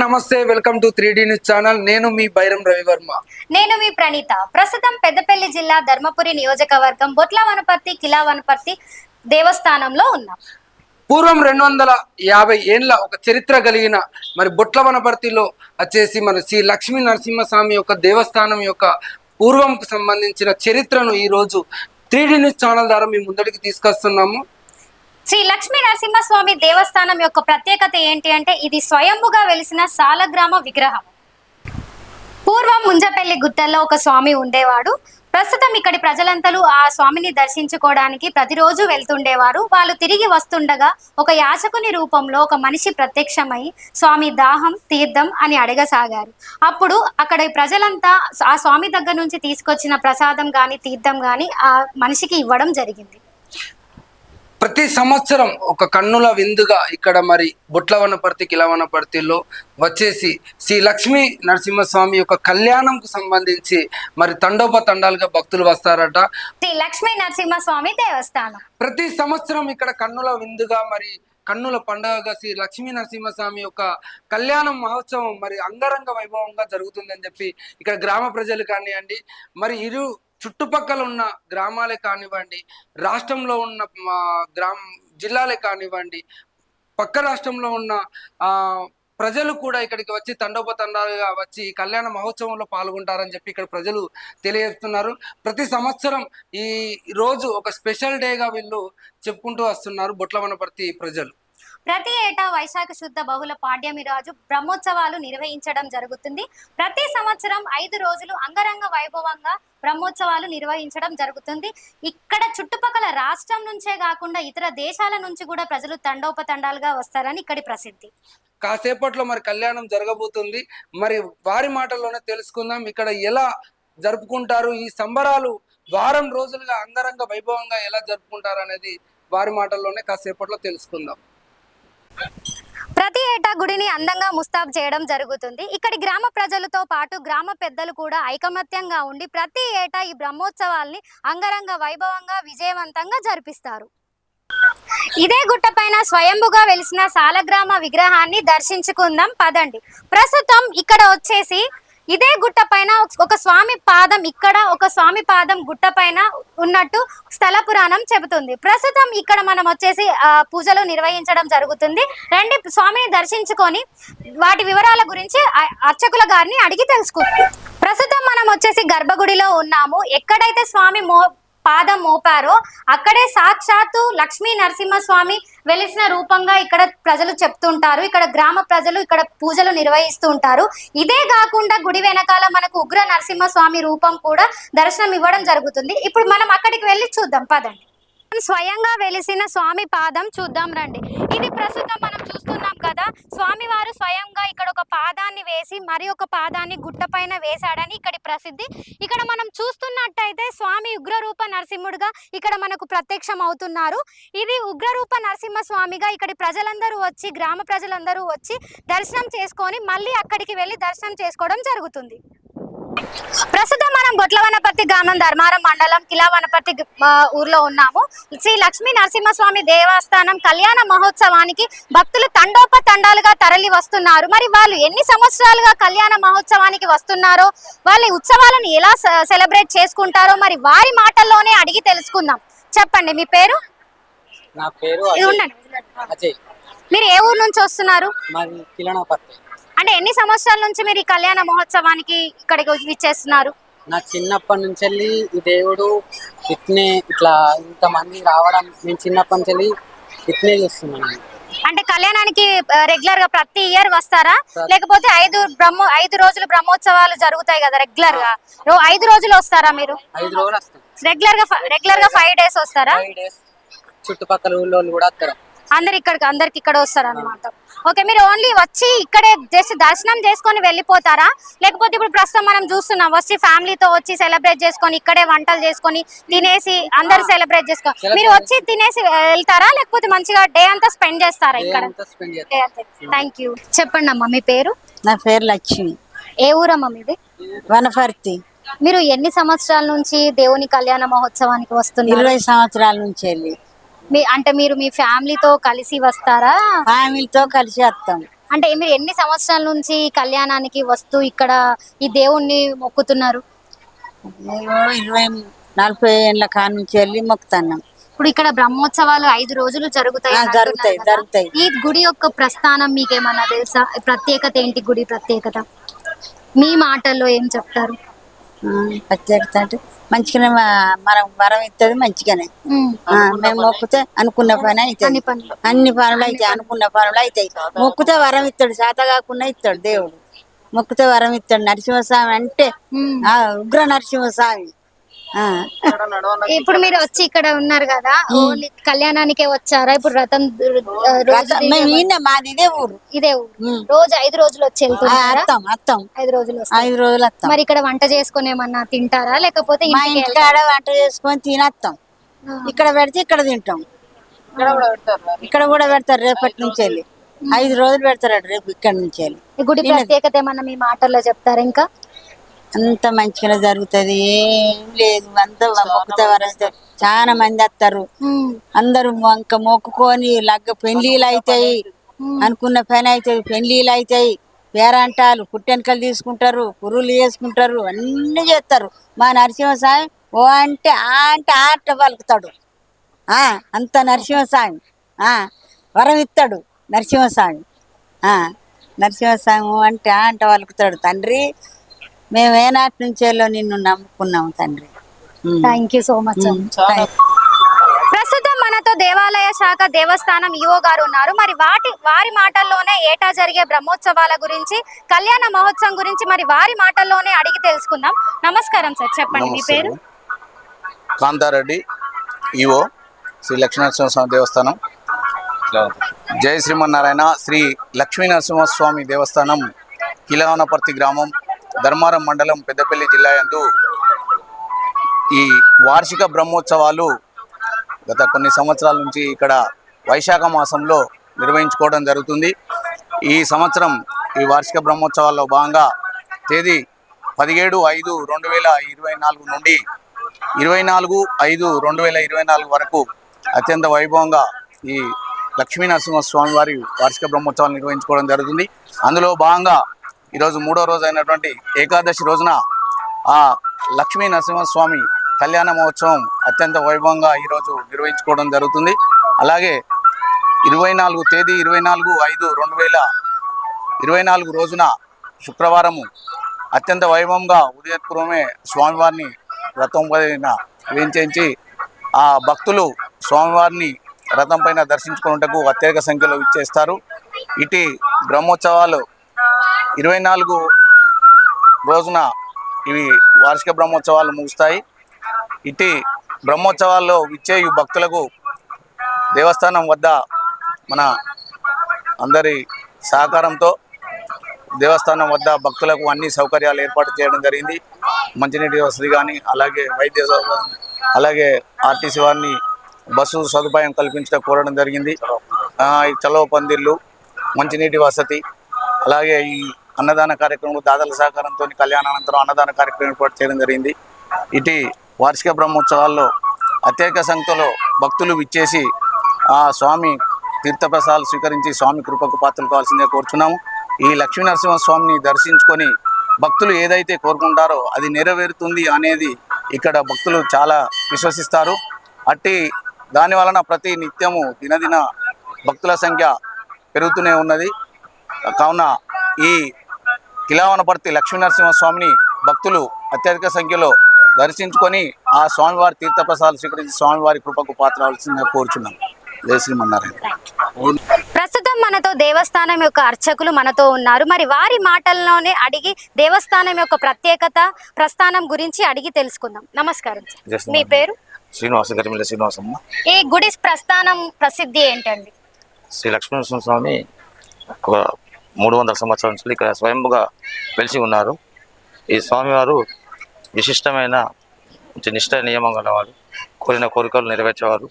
నమస్తే welcome to three D news channel. నేను మీ బైరం రవివర్మ. నేను మీ ప్రణీత. ప్రస్తుతం పెద్దపల్లి జిల్లా ధర్మపురి నియోజకవర్గం బొట్ల వనపర్తి కిలా వనపర్తి దేవస్థానంలో ఉన్నాం. పూర్వం రెండు వందల యాభై ఏండ్ల ఒక చరిత్ర కలిగిన మరి బొట్ల వనపర్తిలో వచ్చేసి మన శ్రీ లక్ష్మీ నరసింహస్వామి యొక్క దేవస్థానం యొక్క పూర్వంకు సంబంధించిన చరిత్రను ఈ రోజు త్రీ డి న్యూస్ ఛానల్ ద్వారా మీ ముందడికి తీసుకొస్తున్నాము. శ్రీ లక్ష్మీ నరసింహస్వామి దేవస్థానం యొక్క ప్రత్యేకత ఏంటి అంటే ఇది స్వయంభుగా వెలిసిన సాలగ్రామ విగ్రహం. పూర్వం ముంజపల్లి గుట్టల్లో ఒక స్వామి ఉండేవాడు. ప్రస్తుతం ఇక్కడి ప్రజలంతలు ఆ స్వామిని దర్శించుకోవడానికి ప్రతిరోజు వెళ్తుండేవారు. వాళ్ళు తిరిగి వస్తుండగా ఒక యాచకుని రూపంలో ఒక మనిషి ప్రత్యక్షమై స్వామి దాహం తీర్థం అని అడగసాగారు. అప్పుడు అక్కడ ప్రజలంతా ఆ స్వామి దగ్గర నుంచి తీసుకొచ్చిన ప్రసాదం కానీ తీర్థం కానీ ఆ మనిషికి ఇవ్వడం జరిగింది. ప్రతి సంవత్సరం ఒక కన్నుల విందుగా ఇక్కడ మరి బొట్ల వనపర్తి కిల వనపర్తిలో వచ్చేసి శ్రీ లక్ష్మీ నరసింహస్వామి యొక్క కళ్యాణంకు సంబంధించి మరి తండోపతండాలుగా భక్తులు వస్తారట. శ్రీ లక్ష్మీ నరసింహస్వామి దేవస్థానం. ప్రతి సంవత్సరం ఇక్కడ కన్నుల విందుగా మరి కన్నుల పండుగగా శ్రీ లక్ష్మీ నరసింహస్వామి యొక్క కళ్యాణం మహోత్సవం మరి అంగరంగ వైభవంగా జరుగుతుందని చెప్పి ఇక్కడ గ్రామ ప్రజలు కానివ్వండి మరి ఇరు చుట్టుపక్కల ఉన్న గ్రామాలే కానివ్వండి రాష్ట్రంలో ఉన్న గ్రామ జిల్లాలే కానివ్వండి పక్క రాష్ట్రంలో ఉన్న ఆ ప్రజలు కూడా ఇక్కడికి వచ్చి తండోపతండాలుగా వచ్చి కళ్యాణ మహోత్సవంలో పాల్గొంటారని చెప్పి ఇక్కడ ప్రజలు తెలియజేస్తున్నారు. ప్రతి సంవత్సరం ఈ రోజు ఒక స్పెషల్ డేగా వీళ్ళు చెప్పుకుంటూ వస్తున్నారు బొట్ల వనపర్తి ప్రజలు. ప్రతి ఏటా వైశాఖ శుద్ధ బహుళ పాడ్యమి రోజు బ్రహ్మోత్సవాలు నిర్వహించడం జరుగుతుంది. ప్రతి సంవత్సరం ఐదు రోజులు అంగరంగ వైభవంగా బ్రహ్మోత్సవాలు నిర్వహించడం జరుగుతుంది. ఇక్కడ చుట్టుపక్కల రాష్ట్రం నుంచే కాకుండా ఇతర దేశాల నుంచి కూడా ప్రజలు తండోపతండాలుగా వస్తారని ఇక్కడి ప్రసిద్ధి. కాసేపట్లో మరి కళ్యాణం జరగబోతుంది. మరి వారి మాటల్లోనే తెలుసుకుందాం. ఇక్కడ ఎలా జరుపుకుంటారు? ఈ సంబరాలు వారం రోజులుగా అంగరంగ వైభవంగా ఎలా జరుపుకుంటారు అనేది వారి మాటల్లోనే కాసేపట్లో తెలుసుకుందాం. ప్రతి ఏటా గుడిని అందంగా ముస్తాబ్ చేయడం జరుగుతుంది. ఇక్కడి గ్రామ ప్రజలతో పాటు గ్రామ పెద్దలు కూడా ఐకమత్యంగా ఉండి ప్రతి ఏటా ఈ బ్రహ్మోత్సవాల్ని అంగరంగ వైభవంగా విజయవంతంగా జరిపిస్తారు. ఇదే గుట్టపైన స్వయంభుగా వెలిసిన సాలగ్రామ విగ్రహాన్ని దర్శించుకుందాం. పదండి. ప్రస్తుతం ఇక్కడ వచ్చేసి ఇదే గుట్ట పైన ఒక స్వామి పాదం ఇక్కడ ఒక స్వామి పాదం గుట్ట పైన ఉన్నట్టు స్థల పురాణం చెబుతుంది. ప్రస్తుతం ఇక్కడ మనం వచ్చేసి పూజలు నిర్వహించడం జరుగుతుంది. రండి స్వామిని దర్శించుకొని వాటి వివరాల గురించి అర్చకుల గారిని అడిగి తెలుసుకుందాం. ప్రస్తుతం మనం వచ్చేసి గర్భగుడిలో ఉన్నాము. ఎక్కడైతే స్వామి మో పాదం మోపారో అక్కడే సాక్షాత్తు లక్ష్మీ నరసింహస్వామి వెలిసిన రూపంగా ఇక్కడ ప్రజలు చెప్తుంటారు. ఇక్కడ గ్రామ ప్రజలు ఇక్కడ పూజలు నిర్వహిస్తూ ఉంటారు. ఇదే కాకుండా గుడి వెనకాల మనకు ఉగ్ర నరసింహస్వామి రూపం కూడా దర్శనం ఇవ్వడం జరుగుతుంది. ఇప్పుడు మనం అక్కడికి వెళ్ళి చూద్దాం. పదండి. స్వయంగా వెలిసిన స్వామి పాదం చూద్దాం రండి. ఇది ప్రస్తుతం మనం చూస్తున్నాం కదా స్వామివారు స్వయంగా ఇక్కడ ఒక పాదాన్ని వేసి మరి ఒక పాదాన్ని గుట్ట పైన వేశాడని ఇక్కడి ప్రసిద్ధి. ఇక్కడ మనం చూస్తున్నట్టయితే స్వామి ఉగ్రరూప నరసింహుడుగా ఇక్కడ మనకు ప్రత్యక్షం అవుతున్నారు ఇది ఉగ్రరూప నరసింహ స్వామిగా ఇక్కడి ప్రజలందరూ వచ్చి గ్రామ ప్రజలందరూ వచ్చి దర్శనం చేసుకొని మళ్ళీ అక్కడికి వెళ్ళి దర్శనం చేసుకోవడం జరుగుతుంది. ప్రస్తుతం మనం బొట్లవనపర్తి గ్రామం ధర్మారం మండలం కిలా వనపర్తి ఊర్లో ఉన్నాము. శ్రీ లక్ష్మీ నరసింహస్వామి దేవస్థానం కళ్యాణ మహోత్సవానికి భక్తులు తండోప తండాలుగా తరలి వస్తున్నారు. మరి వాళ్ళు ఎన్ని సంవత్సరాలుగా కళ్యాణ మహోత్సవానికి వస్తున్నారో వాళ్ళ ఉత్సవాలను ఎలా సెలబ్రేట్ చేసుకుంటారో మరి వారి మాటల్లోనే అడిగి తెలుసుకుందాం. చెప్పండి మీ పేరు? నా మీరు ఏ ఊరు నుంచి వస్తున్నారు? అంటే ఎన్ని సంవత్సరాల నుంచి మీరు ఈ కళ్యాణ మహోత్సవానికి ఇక్కడికి విచ్చేస్తున్నారు నా చిన్నప్పటి నుంచి వెళ్ళి ఈ దేవుడు ఇట్నే ఇట్లా ఇంతమంది రావడం నేను చిన్నప్పటి నుంచి వెళ్ళి ఇట్నే చూస్తున్నాను. అంటే కళ్యాణానికి రెగ్యులర్గా ప్రతి ఇయర్ వస్తారా. లేకపోతే ఐదు బ్రహ్మో ఐదు రోజులు బ్రహ్మోత్సవాలు జరుగుతాయి కదా రెగ్యులర్గా. ఐదు రోజులు వస్తారా మీరు? ఐదు రోజులు వస్తాం. రెగ్యులర్గా రెగ్యులర్గా ఫైవ్ డేస్ వస్తారా? చుట్టుపక్కల ఊళ్ళో కూడా వస్తారు. అందరు ఇక్కడికి అందరికి ఇక్కడ వస్తారు అనమాట ఓకే మీరు ఓన్లీ వచ్చి ఇక్కడే జస్ట్ దర్శనం చేసుకొని వెళ్ళిపోతారా? లేకపోతే ఇప్పుడు ప్రస్తుతం మనం చూస్తున్నాం వచ్చి ఫ్యామిలీతో వచ్చి సెలబ్రేట్ చేసుకొని ఇక్కడే వంటలు చేసుకొని తినేసి అందరు సెలబ్రేట్ చేసుకో మీరు వచ్చి తినేసి వెళ్తారా? లేకపోతే మంచిగా డే అంతా స్పెండ్ చేస్తారా ఇక్కడ? థ్యాంక్ యూ చెప్పండి అమ్మా మీ పేరు? నా పేరు లక్ష్మి. ఏ ఊరమ్మా మీది? వనపర్తి. మీరు ఎన్ని సంవత్సరాల నుంచి దేవుని కళ్యాణ మహోత్సవానికి వస్తున్నారు? ఇరవై సంవత్సరాల నుంచి వెళ్ళి. మీ అంటే మీరు మీ ఫ్యామిలీతో కలిసి వస్తారా? ఫ్యామిలీతో కలిసి వస్తాం. అంటే మీరు ఎన్ని సంవత్సరాల నుంచి కళ్యాణానికి వస్తూ ఇక్కడ ఈ దేవుణ్ణి మొక్కుతున్నారు? నేను ఇరవై నలభై ఏళ్ళ కాడ నుంచి వెళ్ళి మొక్కుతున్నాం. ఇప్పుడు ఇక్కడ బ్రహ్మోత్సవాలు ఐదు రోజులు జరుగుతాయి జరుగుతాయి. జరుగుతాయి. ఈ గుడి యొక్క ప్రస్థానం మీకేమన్నా తెలుసా? ప్రత్యేకత ఏంటి గుడి ప్రత్యేకత? మీ మాటల్లో ఏం చెప్తారు? ప్రత్యేకత అంటే మంచిగానే మనం వరం ఇస్తుంది మంచిగానే. మేము మొక్కితే అనుకున్న పని అవుతుంది. పనులు. అన్ని పనులు అయితే అనుకున్న పనులు అవుతాయి. మొక్కితే వరం ఇస్తాడు శాత కాకుండా ఇస్తాడు దేవుడు. మొక్కితే వరం ఇస్తాడు. నరసింహస్వామి అంటే ఉగ్ర నరసింహస్వామి. ఇప్పుడు మీరు వచ్చి ఇక్కడ ఉన్నారు కదా ఓన్లీ కళ్యాణానికే వచ్చారా? ఇప్పుడు రథం మాది ఇదే ఊరు. ఇదే ఊరు. రోజు ఐదు రోజులు వచ్చి ఐదు రోజులు. ఐదు రోజులు మరి ఇక్కడ వంట చేసుకుని ఏమన్నా తింటారా? లేకపోతే వంట చేసుకొని తినేస్తాం? ఇక్కడ పెడితే ఇక్కడ తింటాం. ఇక్కడ కూడా పెడతారు రేపటి నుంచి వెళ్ళి ఐదు రోజులు పెడతారు రేపు ఇక్కడ నుంచి వెళ్ళి ఈ గుడి ప్రత్యేకత ఏమన్నా మీ మాటల్లో చెప్తారా ఇంకా? అంత మంచిగా జరుగుతుంది. ఏం లేదు అంత మొక్కుతే వరస్తే చాలా మంది వస్తారు. అందరూ వంక మొక్కుకొని లగ్గ పెళ్ళిళ్ళు అవుతాయి అనుకున్న పని అవుతుంది పెళ్ళిళ్ళు అవుతాయి పేరంటాలు పుట్టెనకలు తీసుకుంటారు పురులు చేసుకుంటారు అన్ని చేస్తారు. మా నరసింహస్వామి ఓ అంటే ఆ అంటే ఆ అంట పలుకుతాడు. ఆ, అంత నరసింహస్వామి. ఆ, వరం ఇస్తాడు నరసింహస్వామి. ఆ, నరసింహస్వామి ఓ అంటే ఆ అంట పలుకుతాడు. తండ్రి మేము ఏనాటి నుంచేలో నిన్ను నమ్ముకున్నాము తండ్రి. థ్యాంక్ యూ సో మచ్ ప్రస్తుతం మనతో దేవాలయ శాఖ దేవస్థానం ఈవో గారు ఉన్నారు. మరి వాటి వారి మాటల్లోనే ఏటా జరిగే బ్రహ్మోత్సవాల గురించి కళ్యాణ మహోత్సవం గురించి మరి వారి మాటల్లోనే అడిగి తెలుసుకుందాం. నమస్కారం సార్ చెప్పండి మీ పేరు? కాంతారెడ్డి ఈఓ శ్రీ లక్ష్మీనరసింహస్వామి దేవస్థానం. జయ శ్రీమన్నారాయణ శ్రీ లక్ష్మీనరసింహస్వామి దేవస్థానం కిలావనపర్తి గ్రామం ధర్మారం మండలం పెద్దపల్లి జిల్లా యందు ఈ వార్షిక బ్రహ్మోత్సవాలు గత కొన్ని సంవత్సరాల నుంచి ఇక్కడ వైశాఖ మాసంలో నిర్వహించుకోవడం జరుగుతుంది. ఈ సంవత్సరం ఈ వార్షిక బ్రహ్మోత్సవాల్లో భాగంగా తేదీ పదిహేడు ఐదు రెండు వేల ఇరవై నాలుగు నుండి ఇరవై నాలుగు ఐదు రెండు వేల ఇరవై నాలుగు వరకు అత్యంత వైభవంగా ఈ లక్ష్మీనరసింహ నరసింహస్వామి వారి వార్షిక బ్రహ్మోత్సవాలు నిర్వహించుకోవడం జరుగుతుంది. అందులో భాగంగా ఈరోజు మూడో రోజు అయినటువంటి ఏకాదశి రోజున ఆ లక్ష్మీ నరసింహస్వామి కళ్యాణ మహోత్సవం అత్యంత వైభవంగా ఈరోజు నిర్వహించుకోవడం జరుగుతుంది. అలాగే ఇరవై నాలుగు తేదీ ఇరవై నాలుగు ఐదు రెండు వేల ఇరవై నాలుగు రోజున శుక్రవారము అత్యంత వైభవంగా ఉదయపూర్వమే స్వామివారిని రథం పైన వేంచేంచి ఆ భక్తులు స్వామివారిని రథం పైన దర్శించుకున్నటకు అత్యధిక సంఖ్యలో ఇచ్చేస్తారు ఇటు బ్రహ్మోత్సవాలు ఇరవై నాలుగు రోజున ఇవి వార్షిక బ్రహ్మోత్సవాలు ముగుస్తాయి. ఇటు బ్రహ్మోత్సవాల్లో విచ్చేయు భక్తులకు దేవస్థానం వద్ద మన అందరి సహకారంతో దేవస్థానం వద్ద భక్తులకు అన్ని సౌకర్యాలు ఏర్పాటు చేయడం జరిగింది. మంచినీటి వసతి కానీ అలాగే వైద్య సౌకర్యం అలాగే ఆర్టీసీ వారిని బస్సు సదుపాయం కల్పించడం కోరడం జరిగింది. ఈ చలవ పందిళ్ళు మంచినీటి వసతి అలాగే ఈ అన్నదాన కార్యక్రమం దాదాల సహకారంతో కళ్యాణానంతరం అన్నదాన కార్యక్రమం ఏర్పాటు చేయడం జరిగింది. ఇటు వార్షిక బ్రహ్మోత్సవాల్లో అత్యధిక సంఖ్యలో భక్తులు విచ్చేసి ఆ స్వామి తీర్థప్రసాదాలు స్వీకరించి స్వామి కృపకు పాత్రలు కావాల్సిందే కోరుచున్నాము. ఈ లక్ష్మీ స్వామిని దర్శించుకొని భక్తులు ఏదైతే కోరుకుంటారో అది నెరవేరుతుంది అనేది ఇక్కడ భక్తులు చాలా విశ్వసిస్తారు. అట్టి దాని వలన ప్రతి నిత్యము దినదిన భక్తుల సంఖ్య పెరుగుతూనే ఉన్నది. కావున ఈ కిలావనపర్తి లక్ష్మీ నరసింహ స్వామిని భక్తులు అత్యధిక సంఖ్యలో దర్శించుకొని ఆ స్వామివారి తీర్థప్రసాదాలు స్వీకరించి స్వామివారి కృపకు పాత్ర కోరుచున్నాం. జయ శ్రీమన్నారాయణ. ప్రస్తుతం మనతో దేవస్థానం యొక్క అర్చకులు మనతో ఉన్నారు. మరి వారి మాటల్లోనే అడిగి దేవస్థానం యొక్క ప్రత్యేకత ప్రస్థానం గురించి అడిగి తెలుసుకుందాం. నమస్కారం. మీ పేరు? శ్రీనివాస గరిమిల శ్రీనివాసమ్మ. ఈ గుడి ప్రస్థానం ప్రసిద్ధి ఏంటండి? శ్రీ లక్ష్మీనరసింహ స్వామి ఒక మూడు వందల సంవత్సరాల నుంచి ఇక్కడ స్వయంభుగా వెలిసి ఉన్నారు. ఈ స్వామివారు విశిష్టమైన నిష్ట నియమం గలవారు. కోరిన కోరికలు నెరవేర్చేవారు.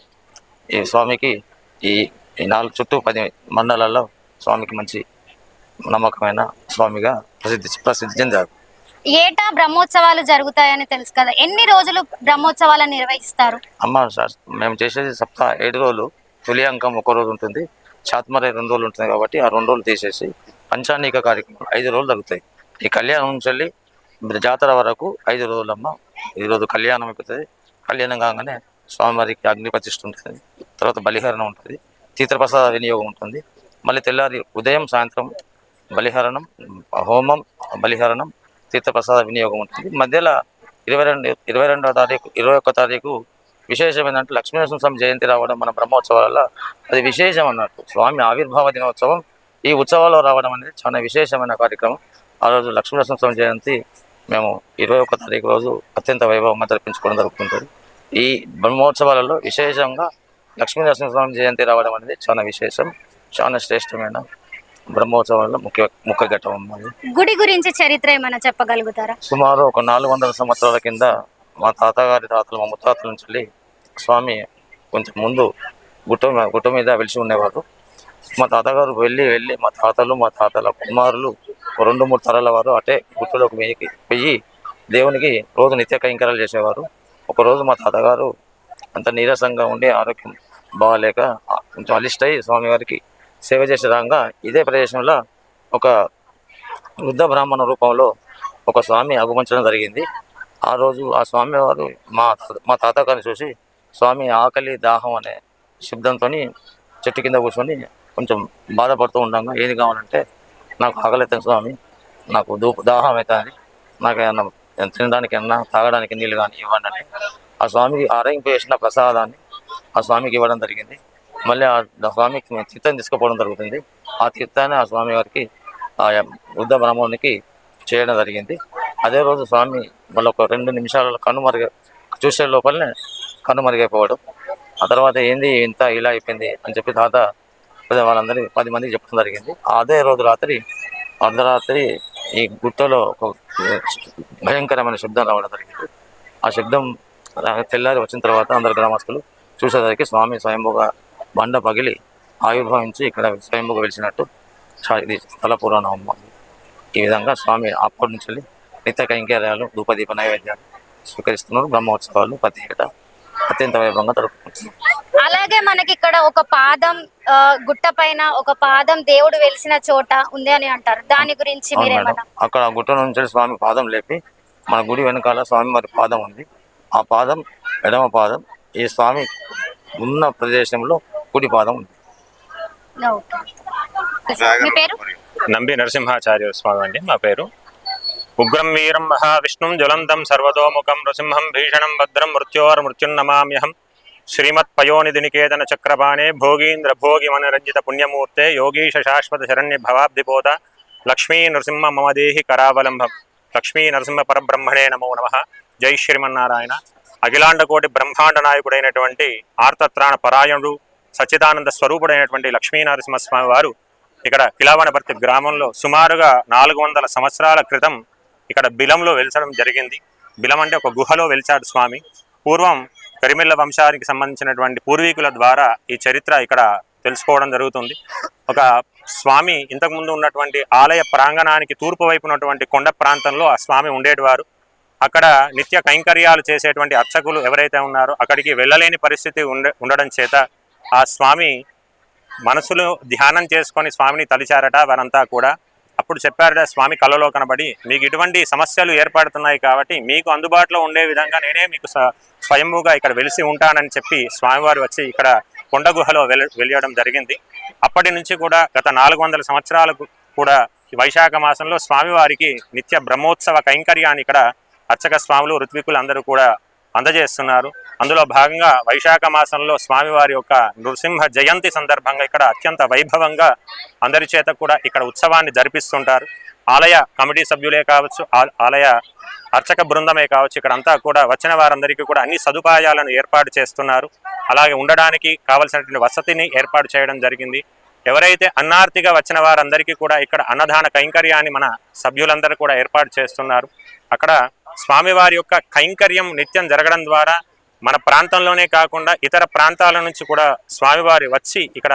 ఈ స్వామికి ఈ నాలుగు చుట్టూ పది మండలాల్లో స్వామికి మంచి నమ్మకమైన స్వామిగా ప్రసిద్ధి ప్రసిద్ధి చెందారు. ఏటా బ్రహ్మోత్సవాలు జరుగుతాయని తెలుసు కదా. ఎన్ని రోజులు బ్రహ్మోత్సవాలను నిర్వహిస్తారు? అమ్మ సార్ మేము చేసేది సప్తాహ ఏడు రోజులు. తొలి అంకం ఒక రోజు ఉంటుంది. చాత్మరే రెండు రోజులు ఉంటుంది కాబట్టి ఆ రెండు రోజులు తీసేసి పంచానీక కార్యక్రమం ఐదు రోజులు జరుగుతాయి. ఈ కళ్యాణం నుంచి వెళ్ళి జాతర వరకు ఐదు రోజులమ్మ. ఈరోజు కళ్యాణం అయిపోతుంది. కళ్యాణం కాగానే స్వామివారికి అగ్ని ప్రతిష్ఠ ఉంటుంది. తర్వాత బలిహరణం ఉంటుంది. తీర్థప్రసాద వినియోగం ఉంటుంది. మళ్ళీ తెల్లారి ఉదయం సాయంత్రం బలిహరణం హోమం బలిహరణం తీర్థప్రసాద వినియోగం ఉంటుంది. మధ్యలో ఇరవై రెండు ఇరవై రెండవ తారీఖు ఇరవై ఒక్క తారీఖు విశేషం ఏంటంటే లక్ష్మీనరసింహ స్వామి జయంతి రావడం మన బ్రహ్మోత్సవాల అది విశేషం అన్నట్టు. స్వామి ఆవిర్భావ దినోత్సవం. ఈ ఉత్సవాల్లో రావడం అనేది చాలా విశేషమైన కార్యక్రమం. ఆ రోజు లక్ష్మీనరసింహ స్వామి జయంతి మేము ఇరవై ఒక్క తారీఖు రోజు అత్యంత వైభవంగా జరిపించుకోవడం జరుగుతుంటుంది ఈ బ్రహ్మోత్సవాలలో విశేషంగా లక్ష్మీనరసింహ స్వామి జయంతి రావడం అనేది చాలా విశేషం. చాలా శ్రేష్టమైన బ్రహ్మోత్సవాలలో ముఖ్య ముఖ్య ఘట్టం అన్నది గుడి గురించి చరిత్ర ఏమైనా చెప్పగలుగుతారా? సుమారు ఒక నాలుగు వందల సంవత్సరాల కింద మా తాతగారి తాతలు మా ముత్తాతల నుంచి వెళ్ళి స్వామి కొంచెం ముందు గుట్ట గుట్ట మీద వెలిసి ఉండేవారు. మా తాతగారు వెళ్ళి వెళ్ళి మా తాతలు మా తాతల కుమారులు రెండు మూడు తరాల వారు అటే గుట్టలోకి వెయ్యి పోయి దేవునికి రోజు నిత్య కైంకర్యాలు చేసేవారు. ఒకరోజు మా తాతగారు అంత నీరసంగా ఉండి ఆరోగ్యం బాగాలేక కొంచెం అలిష్టయి స్వామివారికి సేవ చేసే రాగా ఇదే ప్రదేశంలో ఒక వృద్ధ బ్రాహ్మణ రూపంలో ఒక స్వామి ఆగమించడం జరిగింది. ఆ రోజు ఆ స్వామివారు మా మా తాతగారిని చూసి స్వామి ఆకలి దాహం అనే శబ్దంతో చెట్టు కింద కూర్చొని కొంచెం బాధపడుతూ ఉండగా. ఏది కావాలంటే నాకు ఆకలి అవుతుంది స్వామి. నాకు దూ దాహం అవుతుంది. నాకు ఏమన్నా తినడానికి ఏమన్నా తాగడానికి నీళ్ళు కానీ ఇవ్వండి అంటే ఆ స్వామికి ఆరోగ్యం చేసిన ప్రసాదాన్ని ఆ స్వామికి ఇవ్వడం జరిగింది. మళ్ళీ ఆ స్వామికి మేము తీర్థం తీసుకుపోవడం జరుగుతుంది. ఆ తీర్థాన్ని ఆ స్వామి వారికి ఆ వృద్ధ బ్రాహ్మణునికి చేయడం జరిగింది. అదే రోజు స్వామి మళ్ళీ ఒక రెండు నిమిషాల కనుమరుగ చూసే లోపలనే కనుమరుగైపోవడం. ఆ తర్వాత ఏంది ఇంత ఇలా అయిపోయింది అని చెప్పి తాత పెద్ద పది మందికి చెప్పడం జరిగింది. అదే రోజు రాత్రి అర్ధరాత్రి ఈ గుట్టలో ఒక భయంకరమైన శబ్దం రావడం జరిగింది. ఆ శబ్దం తెల్లారి వచ్చిన తర్వాత అందరు గ్రామస్తులు చూసేసరికి స్వామి స్వయంభుగా బండ పగిలి ఆవిర్భవించి ఇక్కడ స్వయంభుగా వెలిసినట్టు ఇది స్థల పురాణం. ఈ విధంగా స్వామి అప్పటి నుంచి వెళ్ళి నిత్య కైంకర్యాలు ధూపదీప నైవేద్యాలు స్వీకరిస్తున్నారు. బ్రహ్మోత్సవాలు ప్రతి ఏటా. అత్యంత వైభవంగా జరుపుకుంటున్నారు అలాగే మనకి ఇక్కడ ఒక పాదం ఆ, గుట్ట పైన ఒక పాదం దేవుడు వెలిసిన చోట ఉంది అని అంటారు. దాని గురించి అవును మేడం. మీరేమన్నా అక్కడ ఆ గుట్ట నుంచి స్వామి పాదం లేపి మన గుడి వెనకాల స్వామి వారి పాదం ఉంది. ఆ పాదం ఎడమ పాదం ఈ స్వామి ఉన్న ప్రదేశంలో కుడి పాదం ఉంది. ఓకే. మీ పేరు? నంబి నరసింహాచార్య స్వామి అండి మా పేరు. ఉగ్రం వీరం మహావిష్ణుం జ్వలంతం సర్వతోముఖం నృసింహం భీషణం భద్రం మృత్యోర్ మృత్యున్నమామ్యహం శ్రీమత్ నికేతన చక్రపాణే భోగీంద్ర భోగి మనరంజిత పుణ్యమూర్తే యోగీశ శాశ్వత శరణ్య భవాబ్దిపోత లక్ష్మీ నృసింహ మమదేహి కరావలంబం లక్ష్మీ నరసింహ పరబ్రహ్మణే నమో నమ జై శ్రీమన్నారాయణ। అఖిలాండకోటి బ్రహ్మాండ నాయకుడైనటువంటి ఆర్తత్రాణ పరాయణుడు సచ్చిదానంద స్వరూపుడైనటువంటి లక్ష్మీనరసింహస్వామి వారు ఇక్కడ కిలావనపర్తి గ్రామంలో సుమారుగా నాలుగు వందల సంవత్సరాల క్రితం ఇక్కడ బిలంలో వెలిచడం జరిగింది. బిలం అంటే ఒక గుహలో వెలిచాడు స్వామి. పూర్వం కరిమిల్ల వంశానికి సంబంధించినటువంటి పూర్వీకుల ద్వారా ఈ చరిత్ర ఇక్కడ తెలుసుకోవడం జరుగుతుంది. ఒక స్వామి ఇంతకుముందు ఉన్నటువంటి ఆలయ ప్రాంగణానికి తూర్పు వైపు ఉన్నటువంటి కొండ ప్రాంతంలో ఆ స్వామి ఉండేటివారు. అక్కడ నిత్య కైంకర్యాలు చేసేటువంటి అర్చకులు ఎవరైతే ఉన్నారో అక్కడికి వెళ్ళలేని పరిస్థితి ఉండడం చేత ఆ స్వామి మనసులో ధ్యానం చేసుకొని స్వామిని తలిచారట. వారంతా కూడా అప్పుడు చెప్పారట స్వామి కళలో కనబడి మీకు ఇటువంటి సమస్యలు ఏర్పడుతున్నాయి కాబట్టి మీకు అందుబాటులో ఉండే విధంగా నేనే మీకు స్వయంభూగా ఇక్కడ వెలిసి ఉంటానని చెప్పి స్వామివారు వచ్చి ఇక్కడ కొండ గుహలో వెల వెలియడం జరిగింది. అప్పటి నుంచి కూడా గత నాలుగు వందల సంవత్సరాలకు కూడా ఈ వైశాఖ మాసంలో స్వామివారికి నిత్య బ్రహ్మోత్సవ కైంకర్యాన్ని ఇక్కడ అర్చక స్వాములు ఋత్వికులు అందరూ కూడా అందజేస్తున్నారు. అందులో భాగంగా వైశాఖ మాసంలో స్వామివారి యొక్క నృసింహ జయంతి సందర్భంగా ఇక్కడ అత్యంత వైభవంగా అందరి చేత కూడా ఇక్కడ ఉత్సవాన్ని జరిపిస్తుంటారు. ఆలయ కమిటీ సభ్యులే కావచ్చు ఆ- ఆలయ అర్చక బృందమే కావచ్చు ఇక్కడ అంతా కూడా వచ్చిన వారందరికీ కూడా అన్ని సదుపాయాలను ఏర్పాటు చేస్తున్నారు. అలాగే ఉండడానికి కావలసినటువంటి వసతిని ఏర్పాటు చేయడం జరిగింది. ఎవరైతే అన్నార్తిగా వచ్చిన వారందరికీ కూడా ఇక్కడ అన్నదాన కైంకర్యాన్ని మన సభ్యులందరూ కూడా ఏర్పాటు చేస్తున్నారు. అక్కడ స్వామివారి యొక్క కైంకర్యం నిత్యం జరగడం ద్వారా మన ప్రాంతంలోనే కాకుండా ఇతర ప్రాంతాల నుంచి కూడా స్వామివారి వచ్చి ఇక్కడ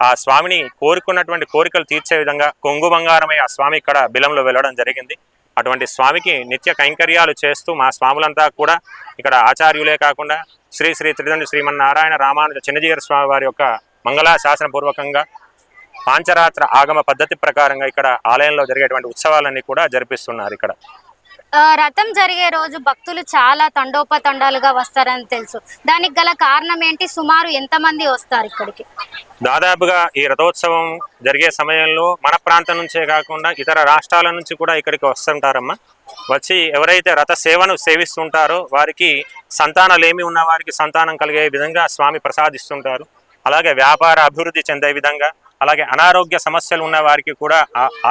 ఆ స్వామిని కోరుకున్నటువంటి కోరికలు తీర్చే విధంగా కొంగు బంగారమై ఆ స్వామి ఇక్కడ బిలంలో వెళ్ళడం జరిగింది. అటువంటి స్వామికి నిత్య కైంకర్యాలు చేస్తూ మా స్వాములంతా కూడా ఇక్కడ ఆచార్యులే కాకుండా శ్రీ శ్రీ త్రిదండ్రి శ్రీమన్నారాయణ రామానుజ చిన్నజీయర స్వామి వారి యొక్క మంగళ శాసనపూర్వకంగా పాంచరాత్ర ఆగమ పద్ధతి ప్రకారంగా ఇక్కడ ఆలయంలో జరిగేటువంటి ఉత్సవాలన్నీ కూడా జరిపిస్తున్నారు ఇక్కడ. రథం జరిగే రోజు భక్తులు చాలా తండోపతండాలుగా వస్తారని తెలుసు. దానికి గల కారణం ఏంటి? సుమారు ఎంతమంది వస్తారు ఇక్కడికి? దాదాపుగా ఈ రథోత్సవం జరిగే సమయంలో మన ప్రాంతం నుంచే కాకుండా ఇతర రాష్ట్రాల నుంచి కూడా ఇక్కడికి వస్తుంటారమ్మా. వచ్చి ఎవరైతే రథ సేవను సేవిస్తుంటారో వారికి సంతానలేమి ఉన్న వారికి సంతానం కలిగే విధంగా స్వామి ప్రసాదిస్తుంటారు. అలాగే వ్యాపార అభివృద్ధి చెందే విధంగా అలాగే అనారోగ్య సమస్యలు ఉన్న వారికి కూడా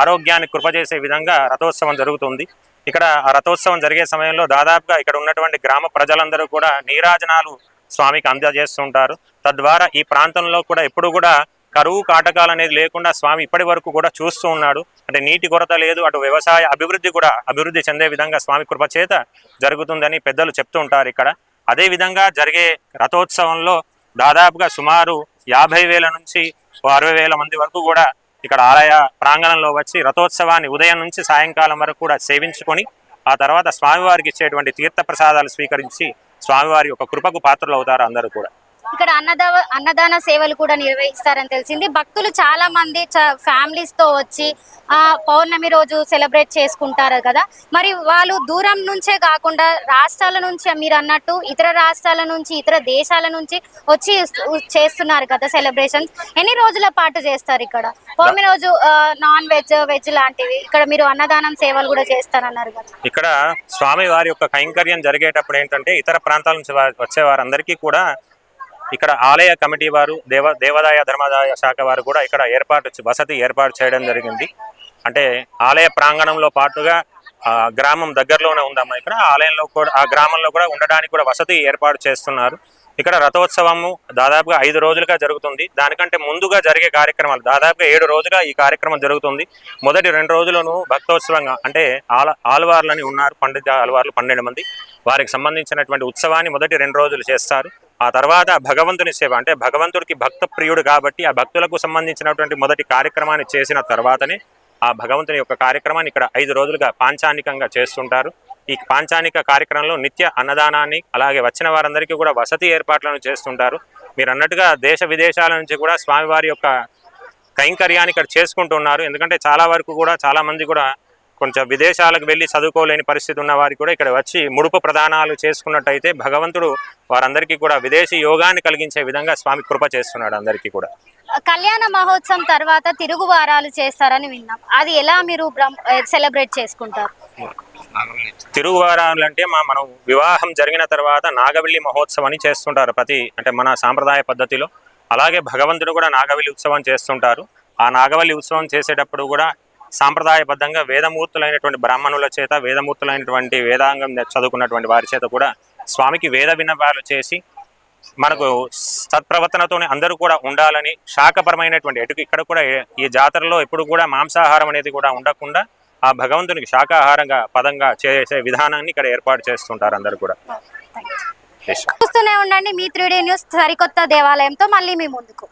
ఆరోగ్యాన్ని కృపజేసే విధంగా రథోత్సవం జరుగుతుంది. ఇక్కడ రథోత్సవం జరిగే సమయంలో దాదాపుగా ఇక్కడ ఉన్నటువంటి గ్రామ ప్రజలందరూ కూడా నీరాజనాలు స్వామికి అందజేస్తుంటారు. తద్వారా ఈ ప్రాంతంలో కూడా ఎప్పుడు కూడా కరువు కాటకాలు అనేది లేకుండా స్వామి ఇప్పటి వరకు కూడా చూస్తూ ఉన్నాడు. అంటే నీటి కొరత లేదు అటు వ్యవసాయ అభివృద్ధి కూడా అభివృద్ధి చెందే విధంగా స్వామి కృప చేత జరుగుతుందని పెద్దలు చెప్తూ ఉంటారు ఇక్కడ. అదే విధంగా జరిగే రథోత్సవంలో దాదాపుగా సుమారు యాభై వేల నుంచి అరవై వేల మంది వరకు కూడా ఇక్కడ ఆలయ ప్రాంగణంలో వచ్చి రథోత్సవాన్ని ఉదయం నుంచి సాయంకాలం వరకు కూడా సేవించుకొని ఆ తర్వాత స్వామివారికి ఇచ్చేటువంటి తీర్థ ప్రసాదాలు స్వీకరించి స్వామివారి యొక్క కృపకు పాత్రలు అవుతారు అందరూ కూడా. ఇక్కడ అన్నదాన అన్నదాన సేవలు కూడా నిర్వహిస్తారని తెలిసింది. భక్తులు చాలా మంది ఫ్యామిలీస్తో వచ్చి ఆ పౌర్ణమి రోజు సెలబ్రేట్ చేసుకుంటారు కదా. మరి వాళ్ళు దూరం నుంచే కాకుండా రాష్ట్రాల నుంచి మీరు అన్నట్టు ఇతర రాష్ట్రాల నుంచి ఇతర దేశాల నుంచి వచ్చి చేస్తున్నారు కదా సెలబ్రేషన్స్. ఎన్ని రోజుల పాటు చేస్తారు ఇక్కడ? పౌర్ణమి రోజు నాన్ వెజ్ వెజ్ లాంటివి. ఇక్కడ మీరు అన్నదానం సేవలు కూడా చేస్తారన్నారు కదా. ఇక్కడ స్వామి వారి యొక్క కైంకర్యం జరిగేటప్పుడు ఏంటంటే ఇతర ప్రాంతాల నుంచి వచ్చే వారందరికీ కూడా ఇక్కడ ఆలయ కమిటీ వారు దేవ దేవాదాయ ధర్మాదాయ శాఖ వారు కూడా ఇక్కడ ఏర్పాటు వసతి ఏర్పాటు చేయడం జరిగింది. అంటే ఆలయ ప్రాంగణంలో పాటుగా ఆ, గ్రామం దగ్గరలోనే ఉందమ్మా ఇక్కడ. ఆలయంలో కూడా ఆ గ్రామంలో కూడా ఉండడానికి కూడా వసతి ఏర్పాటు చేస్తున్నారు. ఇక్కడ రథోత్సవము దాదాపుగా ఐదు రోజులుగా జరుగుతుంది. దానికంటే ముందుగా జరిగే కార్యక్రమాలు దాదాపుగా ఏడు రోజులుగా ఈ కార్యక్రమం జరుగుతుంది. మొదటి రెండు రోజులను భక్తోత్సవంగా అంటే ఆల ఆల్వార్లని ఉన్నారు పండిత ఆల్వార్లు పన్నెండు మంది. వారికి సంబంధించినటువంటి ఉత్సవాన్ని మొదటి రెండు రోజులు చేస్తారు. ఆ తర్వాత భగవంతుని సేవ అంటే భగవంతుడికి భక్త ప్రియుడు కాబట్టి ఆ భక్తులకు సంబంధించినటువంటి మొదటి కార్యక్రమాన్ని చేసిన తర్వాతనే ఆ భగవంతుని యొక్క కార్యక్రమాన్ని ఇక్కడ ఐదు రోజులుగా పాంచానికంగా చేస్తుంటారు. ఈ పాంచానిక కార్యక్రమంలో నిత్య అన్నదానాన్ని అలాగే వచ్చిన వారందరికీ కూడా వసతి ఏర్పాట్లను చేస్తుంటారు. మీరు అన్నట్టుగా దేశ విదేశాల నుంచి కూడా స్వామివారి యొక్క కైంకర్యాన్ని ఇక్కడ చేసుకుంటున్నారు. ఎందుకంటే చాలా వరకు కూడా చాలామంది కూడా కొంచెం విదేశాలకు వెళ్ళి చదువుకోలేని పరిస్థితి ఉన్న వారికి కూడా ఇక్కడ వచ్చి ముడుపు ప్రదానాలు చేసుకున్నట్టయితే భగవంతుడు వారందరికీ కూడా విదేశీ యోగాన్ని కలిగించే విధంగా స్వామి కృప చేస్తున్నాడు అందరికీ కూడా. కళ్యాణ మహోత్సవం తర్వాత తిరుగు వారాలు చేస్తారని విన్నాం. అది ఎలా మీరు సెలబ్రేట్ చేసుకుంటారు? తిరుగువారాలు అంటే మా మనం వివాహం జరిగిన తర్వాత నాగవెల్లి మహోత్సవం అని చేస్తుంటారు ప్రతి అంటే మన సాంప్రదాయ పద్ధతిలో. అలాగే భగవంతుడు కూడా నాగవెల్లి ఉత్సవం చేస్తుంటారు. ఆ నాగవల్లి ఉత్సవం చేసేటప్పుడు కూడా సాంప్రదాయబద్ధంగా వేదమూర్తులైనటువంటి బ్రాహ్మణుల చేత వేదమూర్తులైనటువంటి వేదాంగం చదువుకున్నటువంటి వారి చేత కూడా స్వామికి వేద విన్నపాలు చేసి మనకు సత్ప్రవర్తనతోనే అందరూ కూడా ఉండాలని శాఖపరమైనటువంటి ఎటు ఇక్కడ కూడా ఈ జాతరలో ఎప్పుడు కూడా మాంసాహారం అనేది కూడా ఉండకుండా ఆ భగవంతునికి శాకాహారంగా పదంగా చేసే విధానాన్ని ఇక్కడ ఏర్పాటు చేస్తుంటారు అందరూ కూడా. చూస్తూనే ఉండండి మీ త్రీ న్యూస్ సరికొత్త దేవాలయంతో మళ్ళీ మీ ముందుకు.